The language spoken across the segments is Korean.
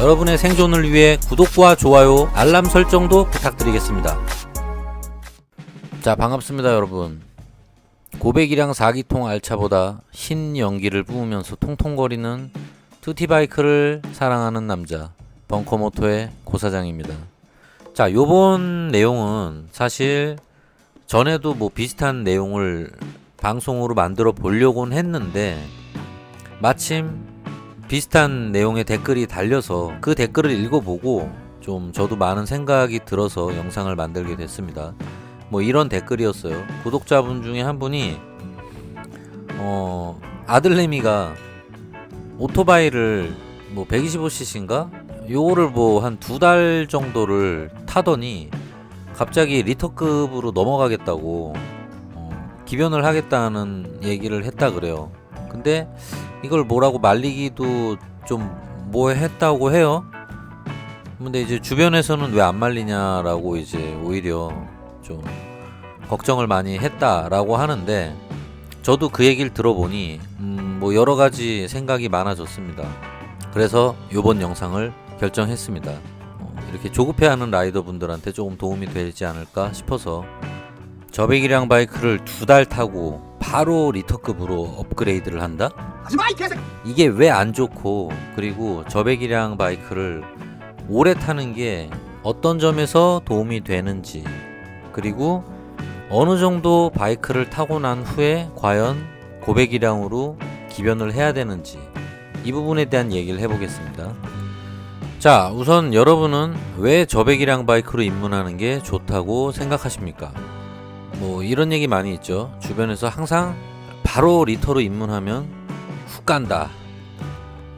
여러분의 생존을 위해 구독과 좋아요, 알람 설정도 부탁드리겠습니다. 자, 반갑습니다, 여러분. 고백이랑 4기통 알차보다 흰 연기를 뿜으면서 통통거리는 투티바이크를 사랑하는 남자 벙커모토의 고사장입니다. 자, 요번 내용은 사실 전에도 뭐 비슷한 내용을 방송으로 만들어 보려고는 했는데 마침 비슷한 내용의 댓글이 달려서 그 댓글을 읽어보고 좀 저도 많은 생각이 들어서 영상을 만들게 됐습니다. 뭐 이런 댓글이었어요. 구독자분 중에 한 분이 어 아들내미가 오토바이를 뭐 125cc인가 요거를 뭐 한 두 달 정도를 타더니 갑자기 리터급으로 넘어가겠다고 어, 기변을 하겠다는 얘기를 했다 그래요. 근데 이걸 뭐라고 말리기도 좀 뭐 했다고 해요. 근데 이제 주변에서는 왜 안 말리냐라고 이제 오히려 좀 걱정을 많이 했다라고 하는데 저도 그 얘기를 들어보니 음, 뭐 여러 가지 생각이 많아졌습니다. 그래서 이번 영상을 결정했습니다. 어, 이렇게 조급해하는 라이더 분들한테 조금 도움이 되지 않을까 싶어서 저배기량 바이크를 두 달 타고 바로 리터급으로 업그레이드를 한다? 이 이게 왜 안 좋고 그리고 저배기량 바이크를 오래 타는 게 어떤 점에서 도움이 되는지 그리고 어느 정도 바이크를 타고 난 후에 과연 고배기량으로 기변을 해야 되는지 이 부분에 대한 얘기를 해보겠습니다. 자, 우선 여러분은 왜 저배기량 바이크로 입문하는 게 좋다고 생각하십니까? 뭐 이런 얘기 많이 있죠. 주변에서 항상 바로 리터로 입문하면 훅 간다.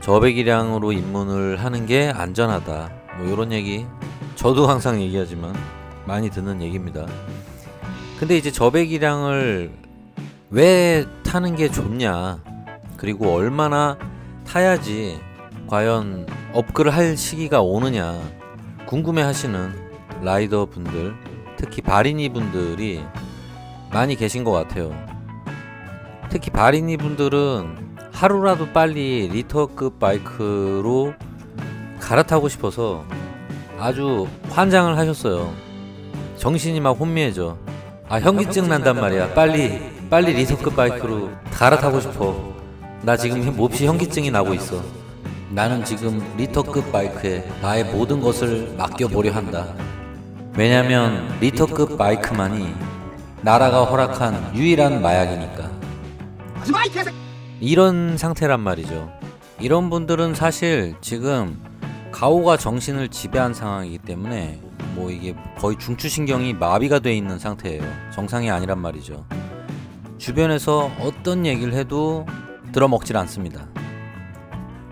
저배기량으로 입문을 하는 게 안전하다. 뭐 이런 얘기 저도 항상 얘기하지만 많이 듣는 얘기입니다. 근데 이제 저배기량을 왜 타는 게 좋냐? 그리고 얼마나 타야지 과연 업글을 할 시기가 오느냐 궁금해 하시는 라이더 분들 특히 바리니 분들이 많이 계신 것 같아요. 특히 바리니 분들은 하루라도 빨리 리터급 바이크로 갈아타고 싶어서 아주 환장을 하셨어요. 정신이 막 혼미해져. 아 현기증 난단 말이야. 빨리 빨리 리터급 바이크로 갈아타고 싶어. 나 지금 몹시 현기증이 나고 있어. 나는 지금 리터급 바이크에 나의 모든 것을 맡겨보려 한다. 왜냐면 리터급 바이크만이 나라가 허락한 유일한 마약이니까. 이 이런 상태란 말이죠. 이런 분들은 사실 지금 가오가 정신을 지배한 상황이기 때문에 뭐 이게 거의 중추신경이 마비가 돼 있는 상태예요. 정상이 아니란 말이죠. 주변에서 어떤 얘기를 해도 들어먹질 않습니다.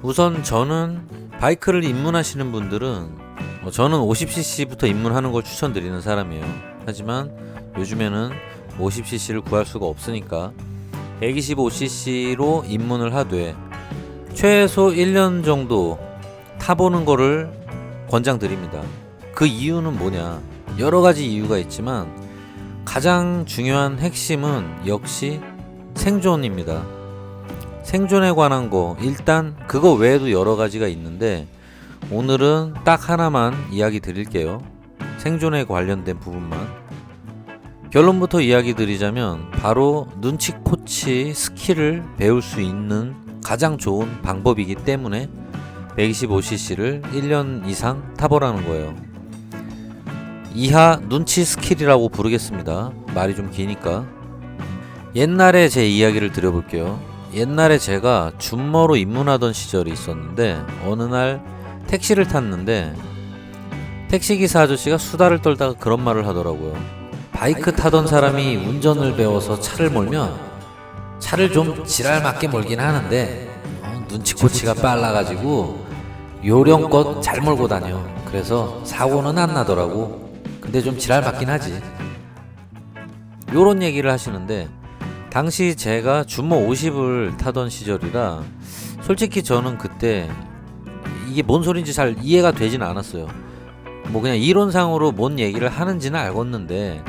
우선 저는 바이크를 입문하시는 분들은 뭐 저는 50cc부터 입문하는 걸 추천드리는 사람이에요. 하지만 요즘에는 50cc를 구할 수가 없으니까 125cc로 입문을 하되 최소 1년 정도 타보는 거를 권장드립니다. 그 이유는 뭐냐? 여러 가지 이유가 있지만 가장 중요한 핵심은 역시 생존입니다. 생존에 관한 거 일단 그거 외에도 여러 가지가 있는데 오늘은 딱 하나만 이야기 드릴게요. 생존에 관련된 부분만. 결론부터 이야기 드리자면 바로 눈치코치 스킬을 배울 수 있는 가장 좋은 방법이기 때문에 125cc를 1년 이상 타보라는 거예요. 이하 눈치 스킬이라고 부르겠습니다. 말이 좀 기니까. 옛날에 제 이야기를 드려볼게요. 옛날에 제가 준머로 입문하던 시절이 있었는데 어느 날 택시를 탔는데 택시기사 아저씨가 수다를 떨다가 그런 말을 하더라고요. 바이크 타던 사람이 운전을 배워서 차를 몰면 차를 좀 지랄 맞게 몰긴 하는데 어, 눈치코치가 빨라가지고 요령껏 잘 몰고 다녀. 그래서 사고는 안 나더라고. 근데 좀 지랄 맞긴 하지. 요런 얘기를 하시는데 당시 제가 준모 50을 타던 시절이라 솔직히 저는 그때 이게 뭔 소린지 잘 이해가 되진 않았어요. 뭐 그냥 이론상으로 뭔 얘기를 하는지는 알겠는데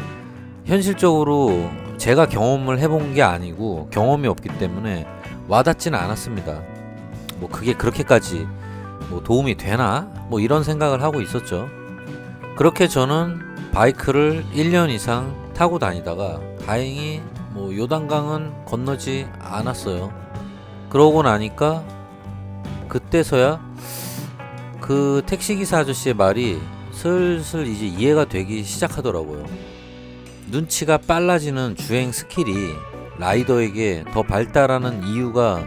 현실적으로 제가 경험을 해본 게 아니고 경험이 없기 때문에 와닿지는 않았습니다. 뭐 그게 그렇게까지 뭐 도움이 되나? 뭐 이런 생각을 하고 있었죠. 그렇게 저는 바이크를 1년 이상 타고 다니다가 다행히 뭐 요단강은 건너지 않았어요. 그러고 나니까 그때서야 그 택시기사 아저씨의 말이 슬슬 이제 이해가 되기 시작하더라고요. 눈치가 빨라지는 주행 스킬이 라이더에게 더 발달하는 이유가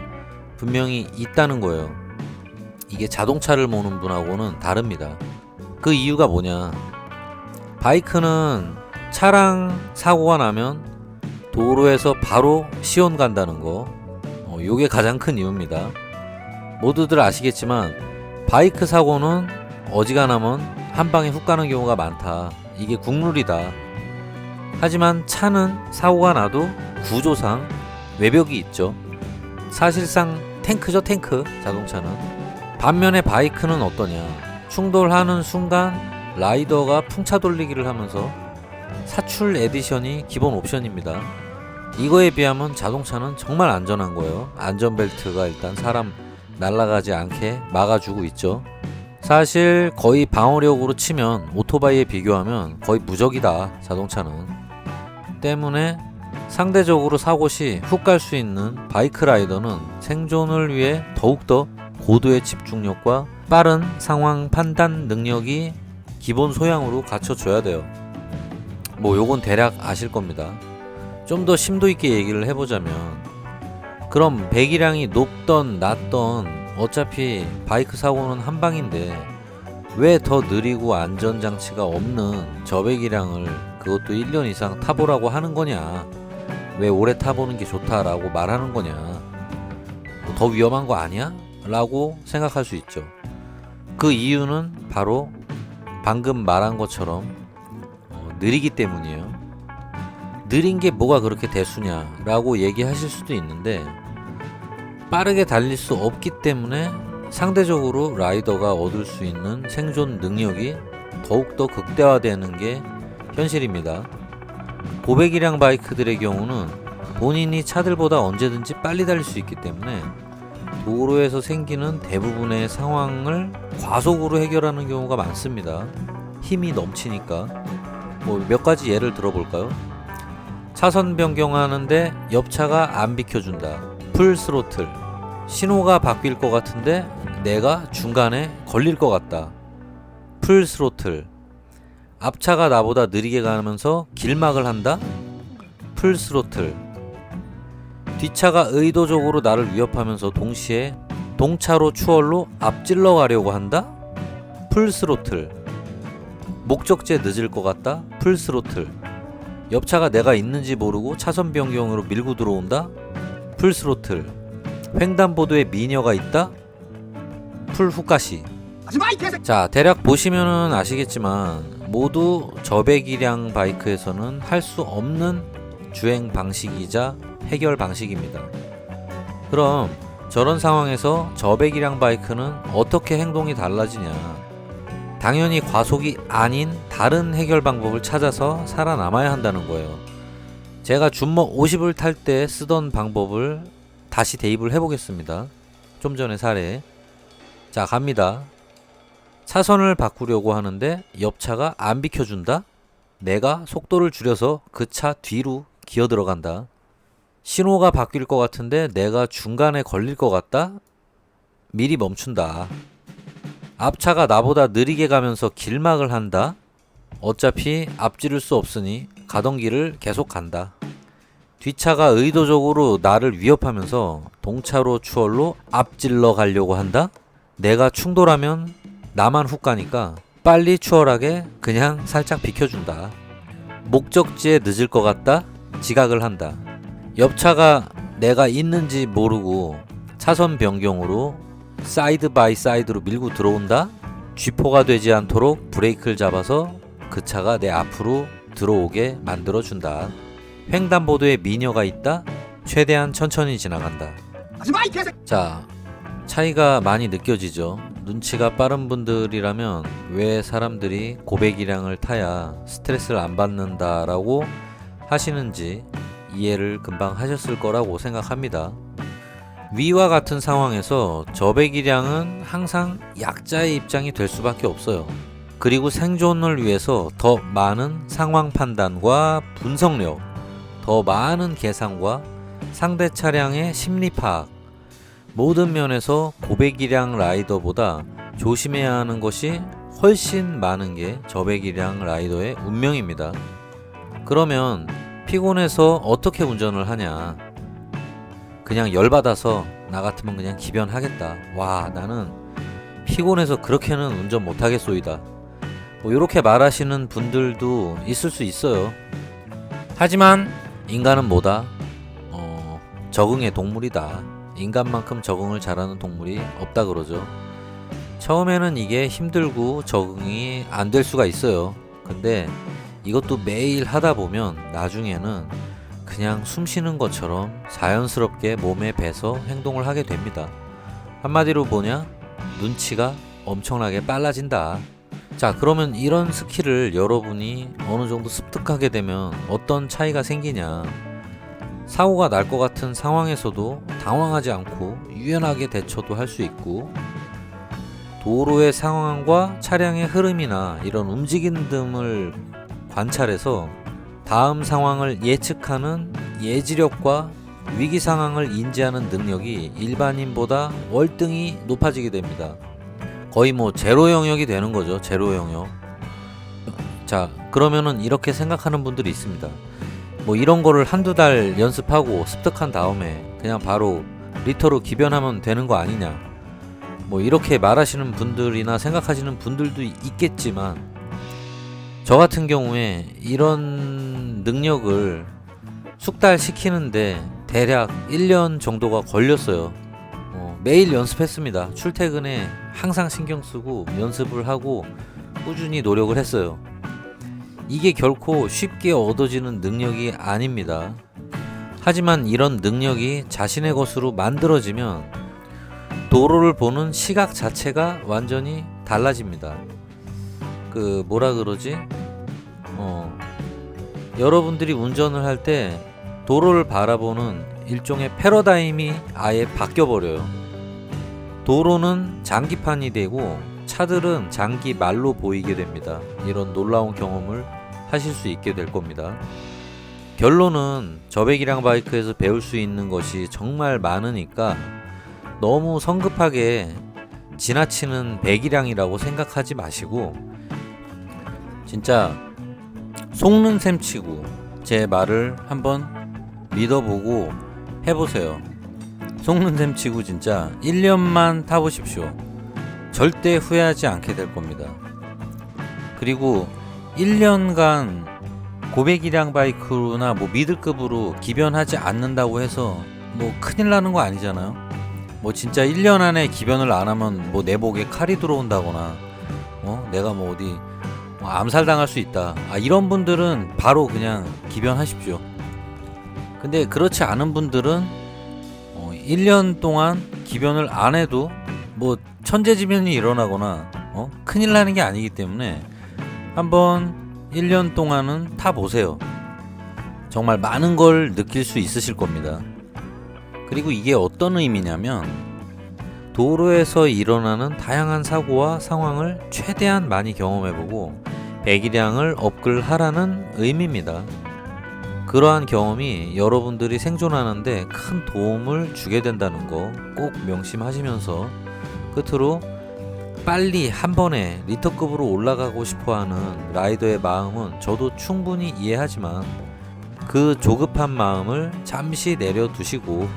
분명히 있다는 거예요. 이게 자동차를 모는 분하고는 다릅니다. 그 이유가 뭐냐? 바이크는 차량 사고가 나면 도로에서 바로 시원 간다는 거. 어, 요게 가장 큰 이유입니다. 모두들 아시겠지만 바이크 사고는 어지간하면 한 방에 훅 가는 경우가 많다. 이게 국룰이다. 하지만 차는 사고가 나도 구조상 외벽이 있죠. 사실상 탱크죠, 탱크. 자동차는. 반면에 바이크는 어떠냐? 충돌하는 순간 라이더가 풍차 돌리기를 하면서 사출 에디션이 기본 옵션입니다. 이거에 비하면 자동차는 정말 안전한 거예요. 안전벨트가 일단 사람 날아가지 않게 막아주고 있죠. 사실 거의 방어력으로 치면 오토바이에 비교하면 거의 무적이다. 자동차는. 때문에 상대적으로 사고 시 훅 갈 수 있는 바이크 라이더는 생존을 위해 더욱더 고도의 집중력과 빠른 상황 판단 능력이 기본 소양으로 갖춰줘야 돼요. 뭐 요건 대략 아실 겁니다. 좀 더 심도 있게 얘기를 해보자면 그럼 배기량이 높던 낮던 어차피 바이크 사고는 한 방인데 왜 더 느리고 안전장치가 없는 저배기량을 그것도 1년 이상 타보라고 하는 거냐? 왜 오래 타보는 게 좋다라고 말하는 거냐? 뭐더 위험한 거 아니야? 라고 생각할 수 있죠. 그 이유는 바로 방금 말한 것처럼 어, 느리기 때문이에요. 느린 게 뭐가 그렇게 대수냐라고 얘기하실 수도 있는데 빠르게 달릴 수 없기 때문에 상대적으로 라이더가 얻을 수 있는 생존 능력이 더욱더 극대화되는 게 현실입니다. 고배기량 바이크들의 경우는 본인이 차들보다 언제든지 빨리 달릴 수 있기 때문에 도로에서 생기는 대부분의 상황을 과속으로 해결하는 경우가 많습니다. 힘이 넘치니까. 뭐 몇 가지 예를 들어볼까요? 차선 변경하는데 옆차가 안 비켜준다. 풀 스로틀. 신호가 바뀔 것 같은데 내가 중간에 걸릴 것 같다. 풀 스로틀. 앞차가 나보다 느리게 가면서 길막을 한다. 풀 스로틀. 뒷차가 의도적으로 나를 위협하면서 동시에 동차로 추월로 앞질러 가려고 한다. 풀 스로틀. 목적지에 늦을 것 같다. 풀 스로틀. 옆차가 내가 있는지 모르고 차선 변경으로 밀고 들어온다. 풀 스로틀. 횡단보도에 미녀가 있다. 풀 후가시. 하지 마, 이 개새끼. 자, 대략 보시면은 아시겠지만 모두 저배기량 바이크에서는 할 수 없는 주행 방식이자 해결 방식입니다. 그럼 저런 상황에서 저배기량 바이크는 어떻게 행동이 달라지냐? 당연히 과속이 아닌 다른 해결 방법을 찾아서 살아남아야 한다는 거예요. 제가 준모 50을 탈 때 쓰던 방법을 다시 대입을 해보겠습니다. 좀 전에 사례. 자, 갑니다. 차선을 바꾸려고 하는데 옆차가 안 비켜준다? 내가 속도를 줄여서 그 차 뒤로 기어 들어간다. 신호가 바뀔 것 같은데 내가 중간에 걸릴 것 같다? 미리 멈춘다. 앞차가 나보다 느리게 가면서 길막을 한다? 어차피 앞지를 수 없으니 가던 길을 계속 간다. 뒷차가 의도적으로 나를 위협하면서 동차로 추월로 앞질러 가려고 한다? 내가 충돌하면 나만 훅 가니까 빨리 추월하게 그냥 살짝 비켜준다. 목적지에 늦을 것 같다? 지각을 한다. 옆차가 내가 있는지 모르고 차선 변경으로 사이드 바이 사이드로 밀고 들어온다? 쥐포가 되지 않도록 브레이크를 잡아서 그 차가 내 앞으로 들어오게 만들어준다. 횡단보도에 미녀가 있다? 최대한 천천히 지나간다. 자, 차이가 많이 느껴지죠. 눈치가 빠른 분들이라면 왜 사람들이 고배기량을 타야 스트레스를 안 받는다라고 하시는지 이해를 금방 하셨을 거라고 생각합니다. 위와 같은 상황에서 저배기량은 항상 약자의 입장이 될 수밖에 없어요. 그리고 생존을 위해서 더 많은 상황 판단과 분석력, 더 많은 계산과 상대 차량의 심리 파악, 모든 면에서 고배기량 라이더보다 조심해야 하는 것이 훨씬 많은 게 저배기량 라이더의 운명입니다. 그러면 피곤해서 어떻게 운전을 하냐? 그냥 열받아서 나 같으면 그냥 기변하겠다. 와, 나는 피곤해서 그렇게는 운전 못하겠소이다. 뭐 이렇게 말하시는 분들도 있을 수 있어요. 하지만 인간은 뭐다? 어, 적응의 동물이다. 인간만큼 적응을 잘하는 동물이 없다 그러죠. 처음에는 이게 힘들고 적응이 안 될 수가 있어요. 근데 이것도 매일 하다 보면 나중에는 그냥 숨 쉬는 것처럼 자연스럽게 몸에 배서 행동을 하게 됩니다. 한마디로 뭐냐? 눈치가 엄청나게 빨라진다. 자, 그러면 이런 스킬을 여러분이 어느 정도 습득하게 되면 어떤 차이가 생기냐? 사고가 날 것 같은 상황에서도 당황하지 않고 유연하게 대처도 할 수 있고 도로의 상황과 차량의 흐름이나 이런 움직임 등을 관찰해서 다음 상황을 예측하는 예지력과 위기 상황을 인지하는 능력이 일반인보다 월등히 높아지게 됩니다. 거의 뭐 제로 영역이 되는 거죠. 제로 영역. 자, 그러면은 이렇게 생각하는 분들이 있습니다. 뭐 이런 거를 한두 달 연습하고 습득한 다음에 그냥 바로 리터로 기변하면 되는 거 아니냐. 뭐 이렇게 말하시는 분들이나 생각하시는 분들도 있겠지만 저 같은 경우에 이런 능력을 숙달시키는데 대략 1년 정도가 걸렸어요. 어, 매일 연습했습니다. 출퇴근에 항상 신경 쓰고 연습을 하고 꾸준히 노력을 했어요. 이게 결코 쉽게 얻어지는 능력이 아닙니다. 하지만 이런 능력이 자신의 것으로 만들어지면 도로를 보는 시각 자체가 완전히 달라집니다. 그 뭐라 그러지? 어 여러분들이 운전을 할 때 도로를 바라보는 일종의 패러다임이 아예 바뀌어 버려요. 도로는 장기판이 되고 차들은 장기 말로 보이게 됩니다. 이런 놀라운 경험을 하실 수 있게 될 겁니다. 결론은 저배기량 바이크에서 배울 수 있는 것이 정말 많으니까 너무 성급하게 지나치는 배기량이라고 생각하지 마시고 진짜 속는 셈 치고 제 말을 한번 믿어보고 해보세요. 속는 셈 치고 진짜 1년만 타보십시오. 절대 후회하지 않게 될 겁니다. 그리고 1년간 고배기량 바이크나 뭐 미들급으로 기변하지 않는다고 해서 뭐 큰일 나는 거 아니잖아요. 뭐 진짜 1년 안에 기변을 안 하면 뭐내 목에 칼이 들어온다거나 어 내가 뭐 어디 뭐 암살당할 수 있다. 아 이런 분들은 바로 그냥 기변하십시오. 근데 그렇지 않은 분들은 어 1년 동안 기변을 안 해도 뭐 천재지변이 일어나거나 어 큰일 나는 게 아니기 때문에 한번 1년 동안은 타 보세요. 정말 많은 걸 느낄 수 있으실 겁니다. 그리고 이게 어떤 의미냐면 도로에서 일어나는 다양한 사고와 상황을 최대한 많이 경험해보고 배기량을 업글하라는 의미입니다. 그러한 경험이 여러분들이 생존하는데 큰 도움을 주게 된다는 거 꼭 명심하시면서 끝으로 빨리 한 번에 리터급으로 올라가고 싶어 하는 라이더의 마음은 저도 충분히 이해하지만 그 조급한 마음을 잠시 내려두시고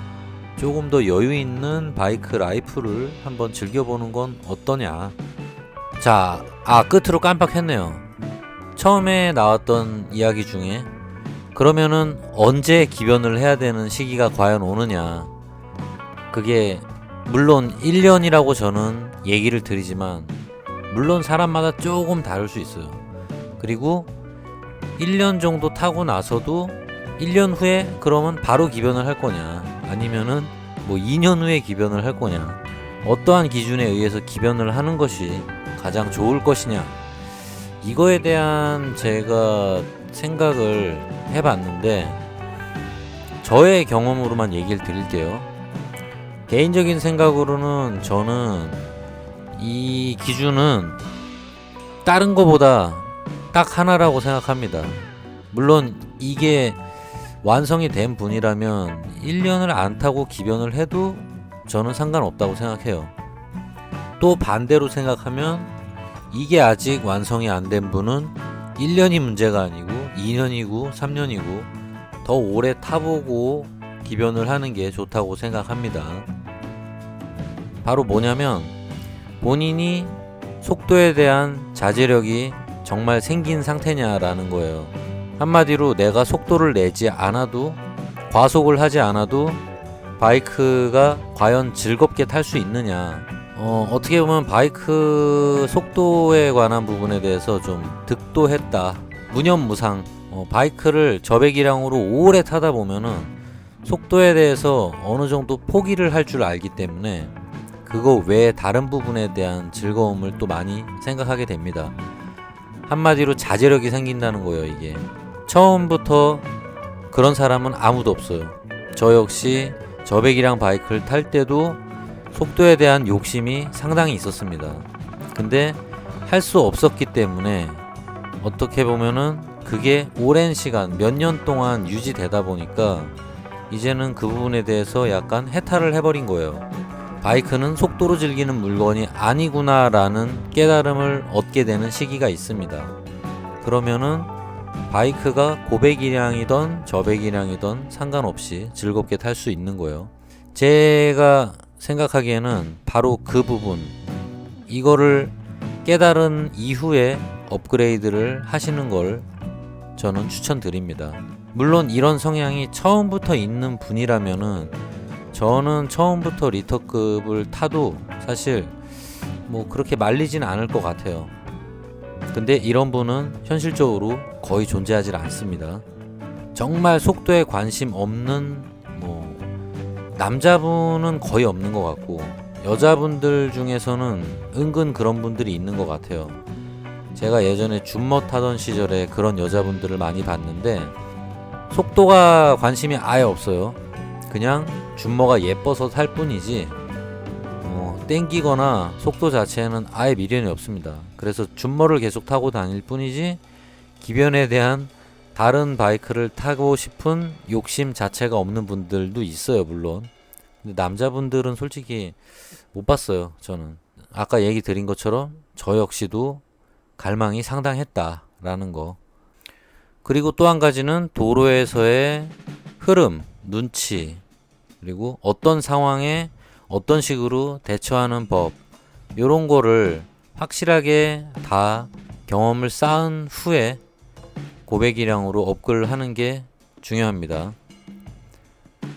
조금 더 여유 있는 바이크 라이프를 한번 즐겨보는 건 어떠냐. 자, 아, 끝으로 깜빡했네요. 처음에 나왔던 이야기 중에 그러면은 언제 기변을 해야 되는 시기가 과연 오느냐. 그게 물론 1년이라고 저는 얘기를 드리지만 물론 사람마다 조금 다를 수 있어요. 그리고 1년 정도 타고 나서도 1년 후에 그러면 바로 기변을 할 거냐 아니면은 뭐 2년 후에 기변을 할 거냐 어떠한 기준에 의해서 기변을 하는 것이 가장 좋을 것이냐 이거에 대한 제가 생각을 해봤는데 저의 경험으로만 얘기를 드릴게요 개인적인 생각으로는 저는 이 기준은 다른 거보다 딱 하나라고 생각합니다. 물론 이게 완성이 된 분이라면 1년을 안 타고 기변을 해도 저는 상관없다고 생각해요. 또 반대로 생각하면 이게 아직 완성이 안 된 분은 1년이 문제가 아니고 2년이고 3년이고 더 오래 타보고 기변을 하는 게 좋다고 생각합니다. 바로 뭐냐면 본인이 속도에 대한 자제력이 정말 생긴 상태냐라는 거예요. 한마디로 내가 속도를 내지 않아도 과속을 하지 않아도 바이크가 과연 즐겁게 탈 수 있느냐. 어, 어떻게 보면 바이크 속도에 관한 부분에 대해서 좀 득도했다. 무념무상. 어, 바이크를 저배기량으로 오래 타다 보면은 속도에 대해서 어느 정도 포기를 할 줄 알기 때문에 그거 외에 다른 부분에 대한 즐거움을 또 많이 생각하게 됩니다. 한마디로 자제력이 생긴다는 거예요, 이게. 처음부터 그런 사람은 아무도 없어요. 저 역시 저배기량 바이크를 탈 때도 속도에 대한 욕심이 상당히 있었습니다. 근데 할 수 없었기 때문에 어떻게 보면은 그게 오랜 시간, 몇 년 동안 유지되다 보니까 이제는 그 부분에 대해서 약간 해탈을 해버린 거예요. 바이크는 속도로 즐기는 물건이 아니구나라는 깨달음을 얻게 되는 시기가 있습니다. 그러면은 바이크가 고배기량이던 저배기량이던 상관없이 즐겁게 탈 수 있는 거예요. 제가 생각하기에는 바로 그 부분 이거를 깨달은 이후에 업그레이드를 하시는 걸 저는 추천드립니다. 물론 이런 성향이 처음부터 있는 분이라면은 저는 처음부터 리터급을 타도 사실 뭐 그렇게 말리진 않을 것 같아요. 근데 이런 분은 현실적으로 거의 존재하지 않습니다. 정말 속도에 관심 없는 뭐 남자분은 거의 없는 것 같고 여자분들 중에서는 은근 그런 분들이 있는 것 같아요. 제가 예전에 줌머 타던 시절에 그런 여자분들을 많이 봤는데 속도가 관심이 아예 없어요. 그냥 줌머가 예뻐서 탈 뿐이지 어, 땡기거나 속도 자체에는 아예 미련이 없습니다. 그래서 줌머를 계속 타고 다닐 뿐이지 기변에 대한 다른 바이크를 타고 싶은 욕심 자체가 없는 분들도 있어요, 물론. 근데 남자분들은 솔직히 못 봤어요, 저는. 아까 얘기 드린 것처럼 저 역시도 갈망이 상당했다라는 거. 그리고 또 한 가지는 도로에서의 흐름, 눈치, 그리고 어떤 상황에 어떤 식으로 대처하는 법, 요런 거를 확실하게 다 경험을 쌓은 후에 고백이량으로 업글을 하는 게 중요합니다.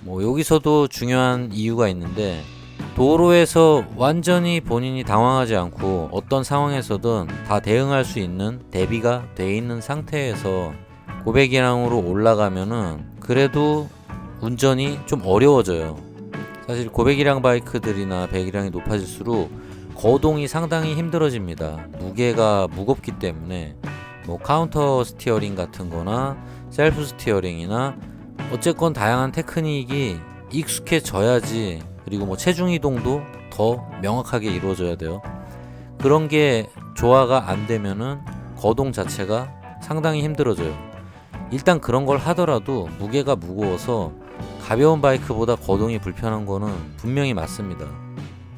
뭐 여기서도 중요한 이유가 있는데 도로에서 완전히 본인이 당황하지 않고 어떤 상황에서든 다 대응할 수 있는 대비가 돼 있는 상태에서 고백이량으로 올라가면은 그래도 운전이 좀 어려워져요. 사실 고백이량 바이크들이나 배기량이 높아질수록 거동이 상당히 힘들어집니다. 무게가 무겁기 때문에 뭐 카운터 스티어링 같은 거나 셀프 스티어링이나 어쨌건 다양한 테크닉이 익숙해져야지 그리고 뭐 체중 이동도 더 명확하게 이루어져야 돼요. 그런 게 조화가 안 되면은 거동 자체가 상당히 힘들어져요. 일단 그런 걸 하더라도 무게가 무거워서 가벼운 바이크보다 거동이 불편한 거는 분명히 맞습니다.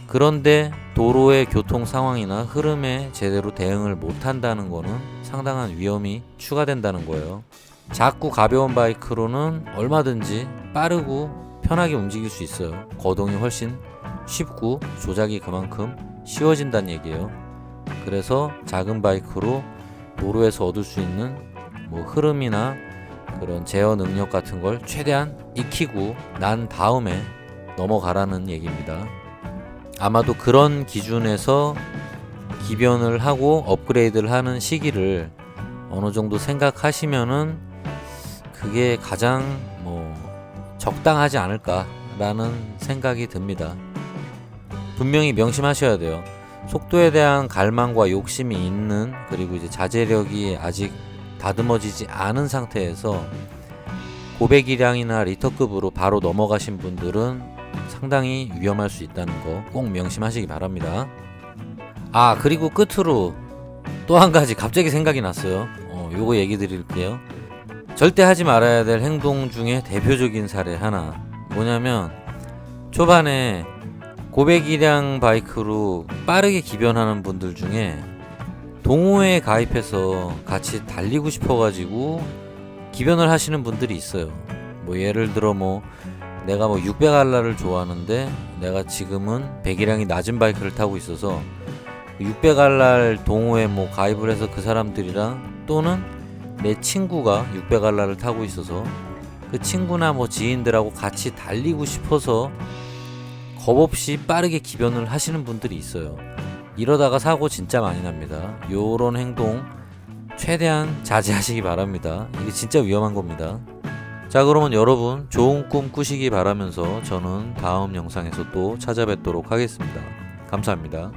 그런데 도로의 교통 상황이나 흐름에 제대로 대응을 못 한다는 거는 상당한 위험이 추가된다는 거예요. 작고 가벼운 바이크로는 얼마든지 빠르고 편하게 움직일 수 있어요. 거동이 훨씬 쉽고 조작이 그만큼 쉬워진다는 얘기예요. 그래서 작은 바이크로 도로에서 얻을 수 있는 뭐 흐름이나 그런 제어 능력 같은 걸 최대한 익히고 난 다음에 넘어가라는 얘기입니다. 아마도 그런 기준에서 기변을 하고 업그레이드를 하는 시기를 어느 정도 생각하시면은 그게 가장 뭐 적당하지 않을까라는 생각이 듭니다. 분명히 명심하셔야 돼요. 속도에 대한 갈망과 욕심이 있는 그리고 이제 자제력이 아직 다듬어지지 않은 상태에서 고배기량이나 리터급으로 바로 넘어가신 분들은 상당히 위험할 수 있다는 거 꼭 명심하시기 바랍니다. 아 그리고 끝으로 또 한 가지 갑자기 생각이 났어요. 어, 요거 얘기 드릴게요. 절대 하지 말아야 될 행동 중에 대표적인 사례 하나 뭐냐면 초반에 고배기량 바이크로 빠르게 기변하는 분들 중에 동호회에 가입해서 같이 달리고 싶어가지고 기변을 하시는 분들이 있어요. 뭐 예를 들어 뭐 내가 뭐 600알라를 좋아하는데 내가 지금은 배기량이 낮은 바이크를 타고 있어서 600알랄 동호회 뭐 가입을 해서 그 사람들이랑 또는 내 친구가 600알라를 타고 있어서 그 친구나 뭐 지인들하고 같이 달리고 싶어서 겁 없이 빠르게 기변을 하시는 분들이 있어요. 이러다가 사고 진짜 많이 납니다. 요런 행동 최대한 자제하시기 바랍니다. 이게 진짜 위험한 겁니다. 자, 그러면 여러분 좋은 꿈 꾸시기 바라면서 저는 다음 영상에서 또 찾아뵙도록 하겠습니다. 감사합니다.